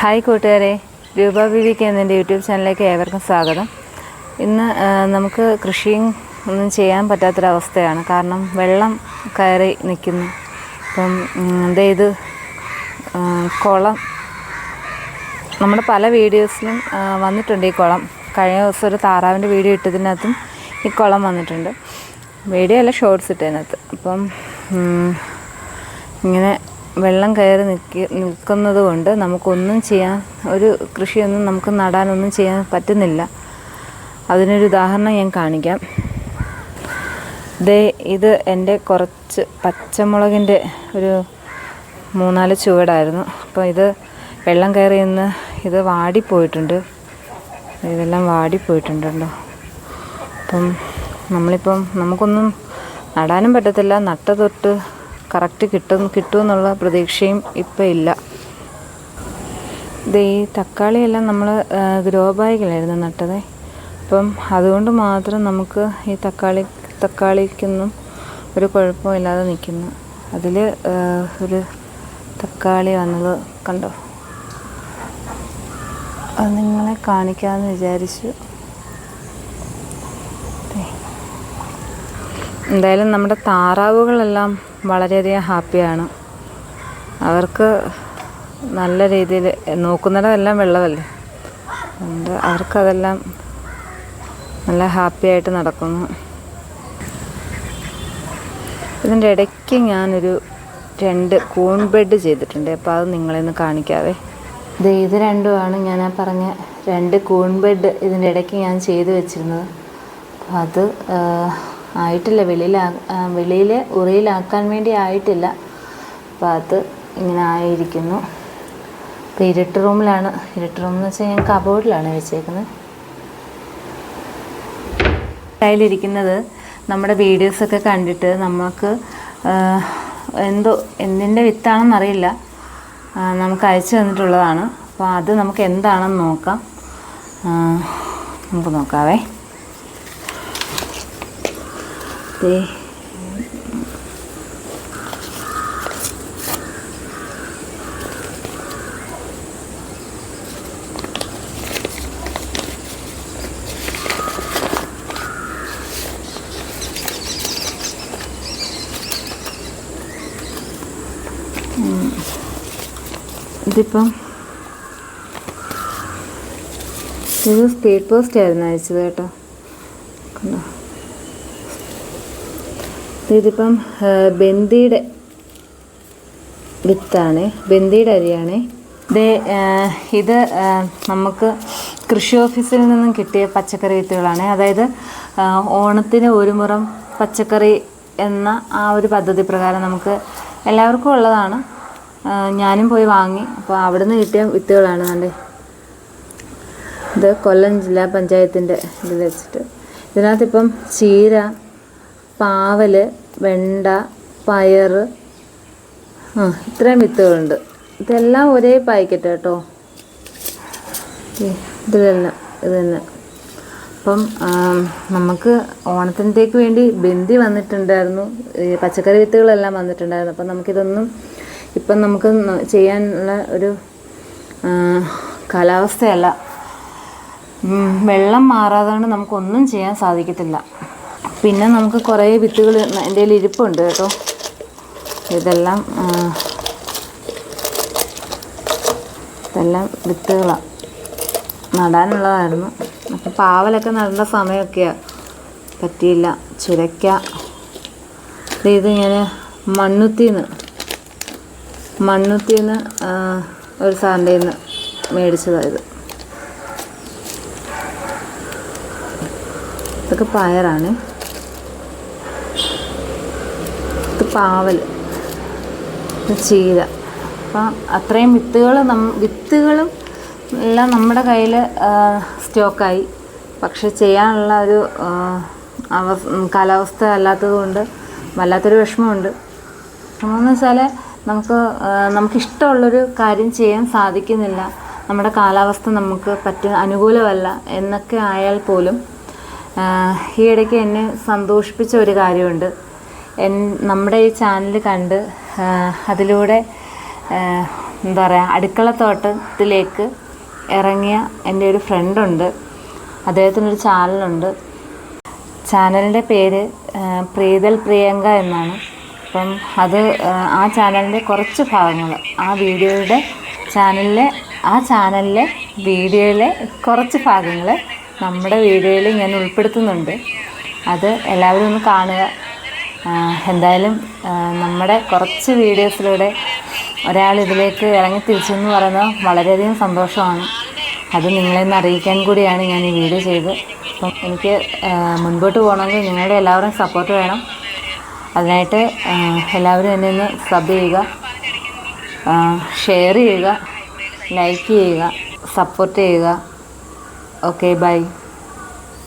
Hi കൂട്ടുകാരെ. രൂപ ബിവിക്ക് എന്നെന്റെ YouTube ചാനലിലേക്ക് ഏവർക്കും സ്വാഗതം. ഇന്ന് നമുക്ക് കൃഷിയും ഒന്നും ചെയ്യാൻ പറ്റാത്തൊരവസ്ഥയാണ്. കാരണം വെള്ളം കയറി നിൽക്കുന്നു. അപ്പം എന്റെ ഇത് കുളം. നമ്മുടെ പല വീഡിയോസിലും വന്നിട്ടുണ്ട് ഈ കുളം. കഴിഞ്ഞ ദിവസം ഒരു താറാവിന്റെ വീഡിയോ ഇട്ടതിനകത്തും ഈ കുളം വന്നിട്ടുണ്ട്. വീഡിയോ അല്ല ഷോർട്സ് ഇട്ടതിനകത്ത്. അപ്പം ഇങ്ങനെ വെള്ളം കയറി നിൽക്കി നിൽക്കുന്നത് കൊണ്ട് നമുക്കൊന്നും ചെയ്യാൻ ഒരു കൃഷിയൊന്നും നമുക്ക് നടാനൊന്നും ചെയ്യാൻ പറ്റുന്നില്ല. അതിനൊരു ഉദാഹരണം ഞാൻ കാണിക്കാം. ദേ ഇത് എന്റെ കുറച്ച് പച്ചമുളകിന്റെ ഒരു മൂന്നാൽ ചുവടായിരുന്നു. അപ്പോൾ ഇത് വെള്ളം കയറി നിന്ന് ഇത് വാടിപ്പോയിട്ടുണ്ട്. ഇതെല്ലാം വാടിപ്പോയിട്ടുണ്ട് കേട്ടോ അപ്പം നമ്മളിപ്പം നമുക്കൊന്നും നടാനും പറ്റത്തില്ല. നട്ട തൊട്ട് കറക്റ്റ് കിട്ടും കിട്ടുമെന്നുള്ള പ്രതീക്ഷയും ഇപ്പം ഇല്ല. ഇത് ഈ തക്കാളിയെല്ലാം നമ്മൾ ഗ്രോ ബാഗിലായിരുന്നു നട്ടത്. അപ്പം അതുകൊണ്ട് മാത്രം നമുക്ക് ഈ തക്കാളി തക്കാളിക്കൊന്നും ഒരു കുഴപ്പമില്ലാതെ നിൽക്കുന്നു. അതിൽ ഒരു തക്കാളി വന്നത് കണ്ടോ? അത് നിങ്ങളെ കാണിക്കാമെന്ന് വിചാരിച്ചു. എന്തായാലും നമ്മുടെ താറാവുകളെല്ലാം വളരെയധികം ഹാപ്പിയാണ്. അവർക്ക് നല്ല രീതിയിൽ നോക്കുന്നിടമെല്ലാം വെള്ളമല്ലേ? അതുകൊണ്ട് അവർക്കതെല്ലാം നല്ല ഹാപ്പി ആയിട്ട് നടക്കുന്നു. ഇതിന്റെ ഇടയ്ക്ക് ഞാനൊരു രണ്ട് കൂൺ ബെഡ് ചെയ്തിട്ടുണ്ട്. അപ്പോൾ അത് നിങ്ങളെന്ന് കാണിക്കാവേ. ഇത് ഇത് രണ്ടുമാണ് ഞാൻ ആ പറഞ്ഞ രണ്ട് കൂൺ ബെഡ് ഇതിന്റെ ഇടയ്ക്ക് ഞാൻ ചെയ്തു വെച്ചിരുന്നത്. അത് ആയിട്ടില്ല. വെളിയിൽ വെളിയിൽ ഉറിയിലാക്കാൻ വേണ്ടി ആയിട്ടില്ല. അപ്പോൾ അത് ഇങ്ങനെ ആയിരിക്കുന്നു. അപ്പോൾ ഇരുട്ട് റൂമിലാണ്. ഇരുട്ട് റൂം എന്ന് വെച്ചാൽ ഞാൻ കബോർഡിലാണ് വെച്ചേക്കുന്നത് കയ്യിലിരിക്കുന്നത് നമ്മുടെ വീഡിയോസൊക്കെ കണ്ടിട്ട് നമുക്ക് എന്തോ എന്തിന്റെ വിത്താണെന്നറിയില്ല നമുക്ക് അയച്ചു തന്നിട്ടുള്ളതാണ്. അപ്പോൾ അത് നമുക്ക് എന്താണെന്ന് നോക്കാം. നമുക്ക് നോക്കാവേ. ദേ ഇതിപ്പം ഇത് സ്പീഡ് പോസ്റ്റ് ആയിരുന്നു അയച്ചത് കേട്ടോ. കണ്ടോ? ഇതിപ്പം ബന്ദിയുടെ വിത്താണ് ബന്ദിയുടെ അരിയാണ്. ഇത് ഇത് നമുക്ക് കൃഷി ഓഫീസിൽ നിന്നും കിട്ടിയ പച്ചക്കറി വിത്തുകളാണ്. അതായത് ഓണത്തിന് ഒരു മുറം പച്ചക്കറി എന്ന ആ ഒരു പദ്ധതി പ്രകാരം നമുക്ക് എല്ലാവർക്കും ഉള്ളതാണ്. ഞാനും പോയി വാങ്ങി. അപ്പോൾ അവിടെ നിന്ന് കിട്ടിയ വിത്തുകളാണ് കണ്ടേ. ഇത് കൊല്ലം ജില്ലാ പഞ്ചായത്തിന്റെ ഇതിൽ വെച്ചിട്ട്. ഇതിനകത്തിപ്പം ചീര പാവൽ വെണ്ട പയർ ആ ഇത്രയും വിത്തുകളുണ്ട്. ഇതെല്ലാം ഒരേ പാക്കറ്റ് കേട്ടോ. ഇത് ഇതിലെല്ലാം ഇത് തന്നെ. അപ്പം നമുക്ക് ഓണത്തിന്റെക്ക് വേണ്ടി ബന്ദി വന്നിട്ടുണ്ടായിരുന്നു. പച്ചക്കറി വിത്തുകളെല്ലാം വന്നിട്ടുണ്ടായിരുന്നു. അപ്പം നമുക്കിതൊന്നും ഇപ്പം നമുക്ക് ചെയ്യാനുള്ള ഒരു കാലാവസ്ഥയല്ല. വെള്ളം മാറാതെ നമുക്കൊന്നും ചെയ്യാൻ സാധിക്കത്തില്ല. പിന്നെ നമുക്ക് കുറേ വിത്തുകൾ എന്റെ കയ്യിൽ ഇരിപ്പുണ്ട് കേട്ടോ. ഇതെല്ലാം ഇതെല്ലാം വിത്തുകളാണ് നടാനുള്ളതായിരുന്നു. അപ്പം പാവലൊക്കെ നടേണ്ട സമയമൊക്കെയാണ് പറ്റിയില്ല. ചുരയ്ക്ക. ദേ ഇത് ഞാൻ മണ്ണുത്തിന്ന് മണ്ണുത്തിന്ന് ഒരു സാറിന്റെ നിന്ന് മേടിച്ചതായത് ഇതൊക്കെ പയറാണ്. ഇത് പാവൽ. ചീര. അപ്പം അത്രയും വിത്തുകൾ നം വിത്തുകളും എല്ലാം നമ്മുടെ കയ്യിൽ സ്റ്റോക്കായി. പക്ഷെ ചെയ്യാനുള്ള ഒരു അവ കാലാവസ്ഥ അല്ലാത്തത് കൊണ്ട് വല്ലാത്തൊരു വിഷമമുണ്ട്. വിഷമമെന്ന് വെച്ചാൽ നമുക്ക് നമുക്കിഷ്ടമുള്ളൊരു കാര്യം ചെയ്യാൻ സാധിക്കുന്നില്ല. നമ്മുടെ കാലാവസ്ഥ നമുക്ക് പറ്റ അനുകൂലമല്ല എന്നൊക്കെ ആയാൽ പോലും ഈയിടയ്ക്ക് എന്നെ സന്തോഷിപ്പിച്ച ഒരു കാര്യമുണ്ട്. എൻ നമ്മുടെ ഈ ചാനൽ കണ്ട് അതിലൂടെ എന്താ പറയുക അടുക്കളത്തോട്ടത്തിലേക്ക് ഇറങ്ങിയ എന്റെ ഒരു ഫ്രണ്ടുണ്ട് അദ്ദേഹത്തിനൊരു ചാനലുണ്ട് ചാനലിന്റെ പേര് പ്രീതൽ പ്രിയങ്ക എന്നാണ്. അപ്പം അത് ആ, ചാനലിന്റെ കുറച്ച് ഭാഗങ്ങൾ ആ വീഡിയോയുടെ ചാനലിലെ ആ ചാനലിലെ വീഡിയോയിലെ കുറച്ച് ഭാഗങ്ങൾ നമ്മുടെ വീഡിയോയിൽ ഞാൻ ഉൾപ്പെടുത്തുന്നുണ്ട്. അത് എല്ലാവരും ഒന്ന് കാണുക. എന്തായാലും നമ്മുടെ കുറച്ച് വീഡിയോസിലൂടെ ഒരാൾ ഇതിലേക്ക് ഇറങ്ങി തിരിച്ചെന്ന് പറയുന്നത് വളരെയധികം സന്തോഷമാണ്. അത് നിങ്ങളെ ഒന്ന് അറിയിക്കാൻ കൂടിയാണ് ഞാൻ ഈ വീഡിയോ ചെയ്തത്. അപ്പം എനിക്ക് മുൻപോട്ട് പോകണമെങ്കിൽ നിങ്ങളുടെ എല്ലാവരും സപ്പോർട്ട് വേണം. അതിനായിട്ട് എല്ലാവരും എന്നെ ഒന്ന് സബ് ചെയ്യുക ഷെയർ ചെയ്യുക ലൈക്ക് ചെയ്യുക സപ്പോർട്ട് ചെയ്യുക. Okay bye